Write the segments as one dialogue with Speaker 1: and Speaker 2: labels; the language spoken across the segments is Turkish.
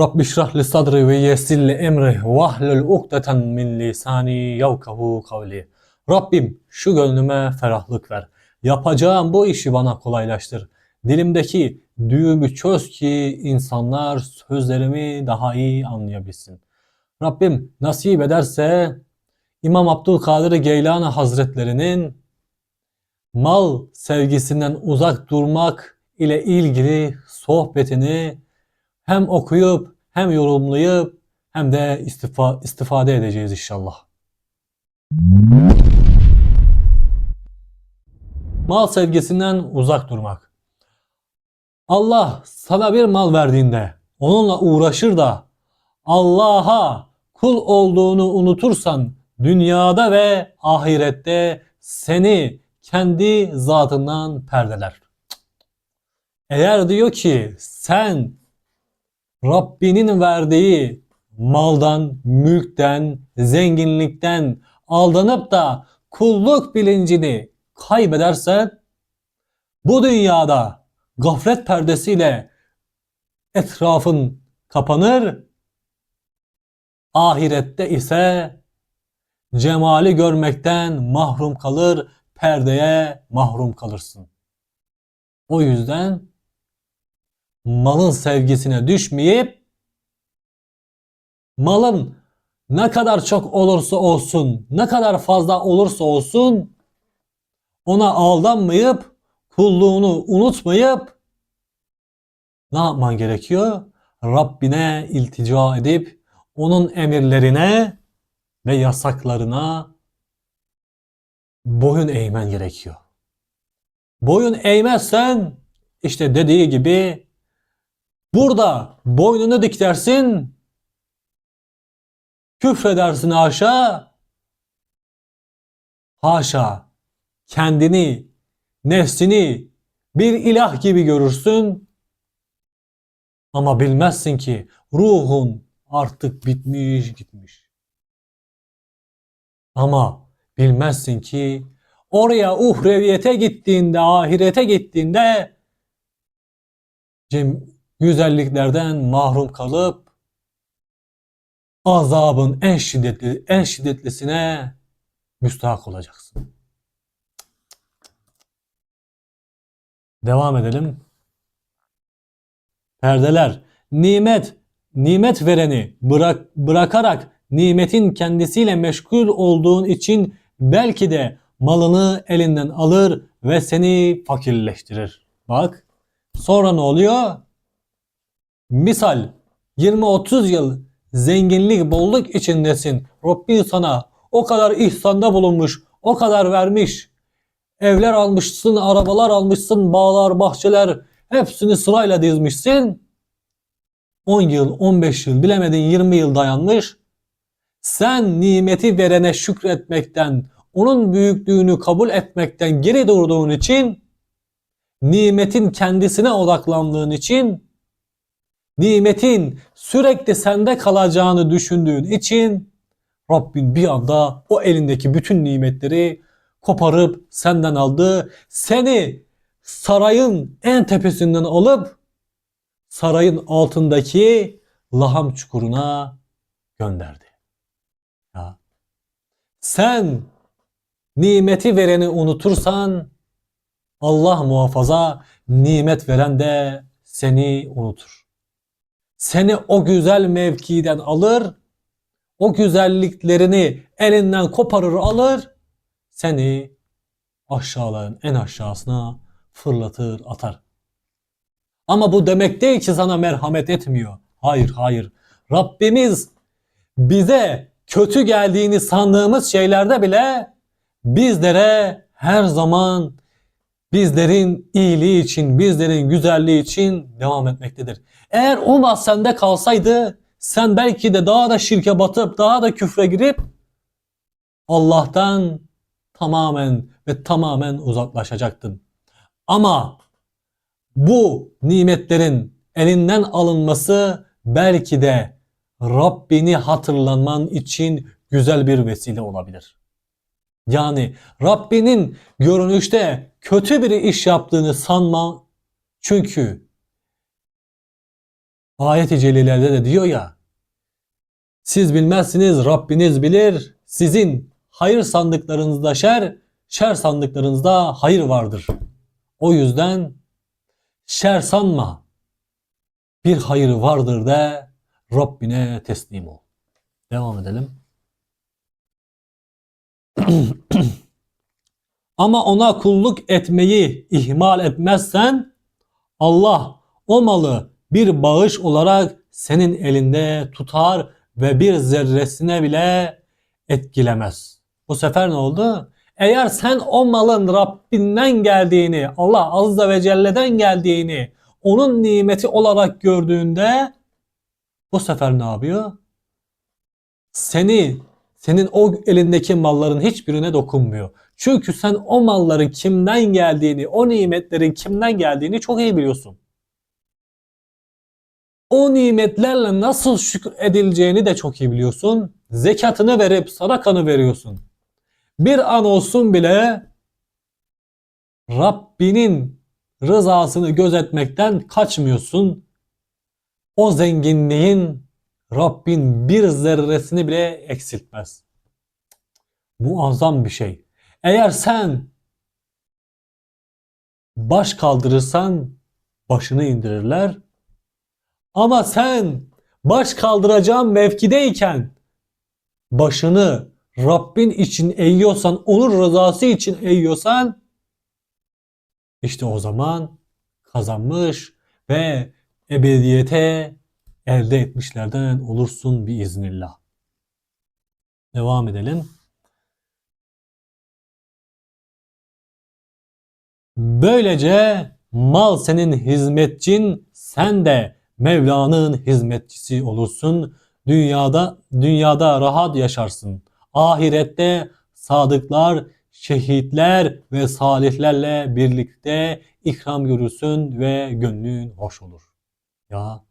Speaker 1: Rabbi şrah li sadri ve yessir li emri vahlul ukdeten min lisani yavkahu kavli. Rabbim şu gönlüme ferahlık ver. Yapacağım bu işi bana kolaylaştır. Dilimdeki düğümü çöz ki insanlar sözlerimi daha iyi anlayabilsin. Rabbim nasip ederse İmam Abdülkadir Geylani Hazretlerinin mal sevgisinden uzak durmak ile ilgili sohbetini hem okuyup hem yorumlayıp hem de istifa, istifade edeceğiz inşallah. Mal sevgisinden uzak durmak. Allah sana bir mal verdiğinde onunla uğraşır da Allah'a kul olduğunu unutursan dünyada ve ahirette seni kendi zatından perdeler. Eğer diyor ki sen Rabbinin verdiği maldan, mülkten, zenginlikten aldanıp da kulluk bilincini kaybedersen bu dünyada gaflet perdesiyle etrafın kapanır. Ahirette ise cemali görmekten mahrum kalır, perdeye mahrum kalırsın. O yüzden malın sevgisine düşmeyip malın ne kadar çok olursa olsun, ne kadar fazla olursa olsun ona aldanmayıp kulluğunu unutmayıp ne yapman gerekiyor? Rabbine iltica edip onun emirlerine ve yasaklarına boyun eğmen gerekiyor. Boyun eğmezsen işte dediği gibi burada boynunu diklersin, küfredersin haşa, haşa. Kendini, nefsini bir ilah gibi görürsün. Ama bilmezsin ki ruhun artık bitmiş gitmiş. Ama bilmezsin ki oraya uhreviyete gittiğinde, ahirete gittiğinde cem güzelliklerden mahrum kalıp azabın en şiddetli en şiddetlisine müstahak olacaksın. Devam edelim. Perdeler nimet nimet vereni bırak bırakarak nimetin kendisiyle meşgul olduğun için belki de malını elinden alır ve seni fakirleştirir. Bak sonra ne oluyor? Misal 20-30 yıl zenginlik, bolluk içindesin. Rabbin sana o kadar ihsanda bulunmuş, o kadar vermiş. Evler almışsın, arabalar almışsın, bağlar, bahçeler hepsini sırayla dizmişsin. 10 yıl, 15 yıl, bilemedin 20 yıl dayanmış. Sen nimeti verene şükretmekten, onun büyüklüğünü kabul etmekten geri durduğun için, nimetin kendisine odaklandığın için, nimetin sürekli sende kalacağını düşündüğün için Rabbin bir anda o elindeki bütün nimetleri koparıp senden aldı. Seni sarayın en tepesinden alıp sarayın altındaki laham çukuruna gönderdi. Ya. Sen nimeti vereni unutursan Allah muhafaza nimet veren de seni unutur. Seni o güzel mevkiden alır, o güzelliklerini elinden koparır alır, seni aşağıların en aşağısına fırlatır atar. Ama bu demek değil ki sana merhamet etmiyor. Hayır hayır. Rabbimiz bize kötü geldiğini sandığımız şeylerde bile bizlere her zaman bizlerin iyiliği için, bizlerin güzelliği için devam etmektedir. Eğer o mal sende kalsaydı sen belki de daha da şirke batıp daha da küfre girip Allah'tan tamamen ve tamamen uzaklaşacaktın. Ama bu nimetlerin elinden alınması belki de Rabbini hatırlaman için güzel bir vesile olabilir. Yani Rabbinin görünüşte kötü bir iş yaptığını sanma. Çünkü ayet-i celilerde de diyor ya siz bilmezsiniz Rabbiniz bilir. Sizin hayır sandıklarınızda şer, şer sandıklarınızda hayır vardır. O yüzden şer sanma. Bir hayır vardır de Rabbine teslim ol. Devam edelim. Ama ona kulluk etmeyi ihmal etmezsen Allah o malı bir bağış olarak senin elinde tutar ve bir zerresine bile etkilemez. Bu sefer ne oldu? Eğer sen o malın Rabbinden geldiğini, Allah Azze ve Celle'den geldiğini, onun nimeti olarak gördüğünde bu sefer ne yapıyor? Seni, senin o elindeki malların hiçbirine dokunmuyor. Çünkü sen o malların kimden geldiğini, o nimetlerin kimden geldiğini çok iyi biliyorsun. O nimetlerle nasıl şükredileceğini de çok iyi biliyorsun. Zekatını verip sadakanı veriyorsun. Bir an olsun bile Rabbinin rızasını gözetmekten kaçmıyorsun. O zenginliğin Rabbin bir zerresini bile eksiltmez. Muazzam bir şey. Eğer sen baş kaldırırsan başını indirirler. Ama sen baş kaldıracağın mevkideyken başını Rabbin için eğiyorsan, onun rızası için eğiyorsan işte o zaman kazanmış ve ebediyete elde etmişlerden olursun biiznillah. Devam edelim. Böylece mal senin hizmetçin, sen de Mevla'nın hizmetçisi olursun. Dünyada dünyada rahat yaşarsın. Ahirette sadıklar, şehitler ve salihlerle birlikte ikram görürsün ve gönlün hoş olur. Ya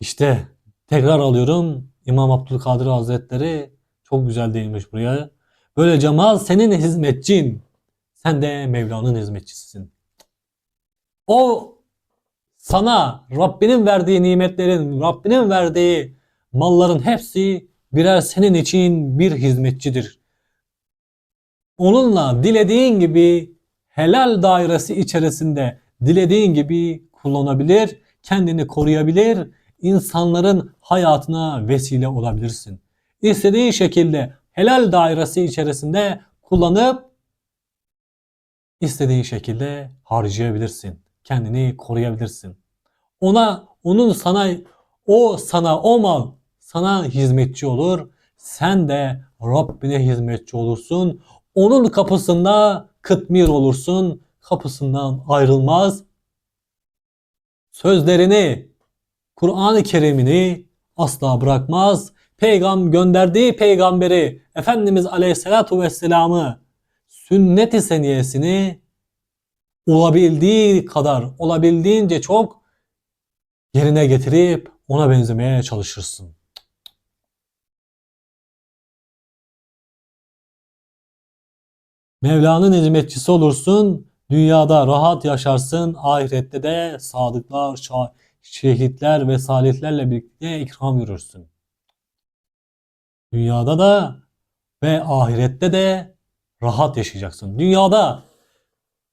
Speaker 1: işte tekrar alıyorum İmam Abdülkadir Hazretleri çok güzel değinmiş buraya. Böylece mal senin hizmetçin. Sen de Mevla'nın hizmetçisisin. O sana Rabbinin verdiği nimetlerin, Rabbinin verdiği malların hepsi birer senin için bir hizmetçidir. Onunla dilediğin gibi helal dairesi içerisinde dilediğin gibi kullanabilir, kendini koruyabilir, insanların hayatına vesile olabilirsin. İstediğin şekilde helal dairesi içerisinde kullanıp istediğin şekilde harcayabilirsin. Kendini koruyabilirsin. Ona, onun sana, o sana, o mal sana hizmetçi olur. Sen de Rabbine hizmetçi olursun. Onun kapısında kıtmir olursun. Kapısından ayrılmaz. Sözlerini, Kur'an-ı Kerim'ini asla bırakmaz. Peygam gönderdiği peygamberi Efendimiz Aleyhisselatu Vesselam'ı sünnet-i seniyesini olabildiği kadar, olabildiğince çok yerine getirip ona benzemeye çalışırsın. Mevla'nın hizmetçisi olursun, dünyada rahat yaşarsın, ahirette de sadıklar, şehitler ve salihlerle birlikte ikram görürsün. Dünyada da ve ahirette de rahat yaşayacaksın. Dünyada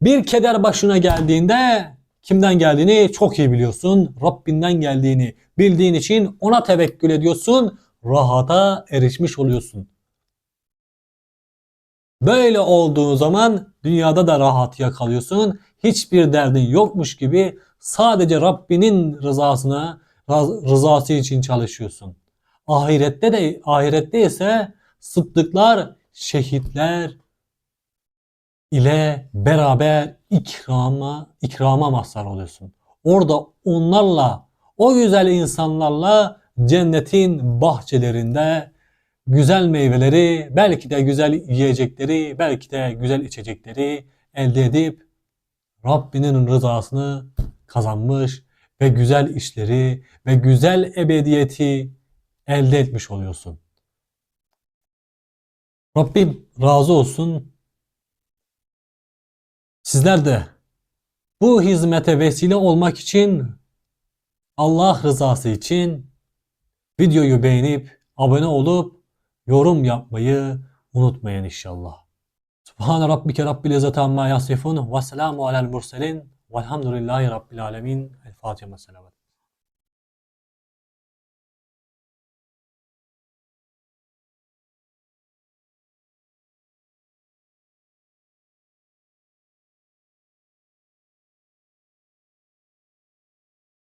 Speaker 1: bir keder başına geldiğinde kimden geldiğini çok iyi biliyorsun. Rabbinden geldiğini bildiğin için ona tevekkül ediyorsun. Rahata erişmiş oluyorsun. Böyle olduğu zaman dünyada da rahat yakalıyorsun. Hiçbir derdin yokmuş gibi sadece Rabbinin rızasına rızası için çalışıyorsun. Ahirette de ahirette ise sıddıklar, şehitler ile beraber ikrama ikrama mazhar oluyorsun. Orada onlarla o güzel insanlarla cennetin bahçelerinde güzel meyveleri, belki de güzel yiyecekleri, belki de güzel içecekleri elde edip Rabbinin rızasını kazanmış ve güzel işleri ve güzel ebediyeti elde etmiş oluyorsun. Rabbim razı olsun. Sizler de bu hizmete vesile olmak için Allah rızası için videoyu beğenip abone olup yorum yapmayı unutmayın inşallah. Subhane rabbike rabbil izzati amma yasifun ve selamu alel murselin velhamdülillahi rabbil alemin. El Fatiha. Selamet.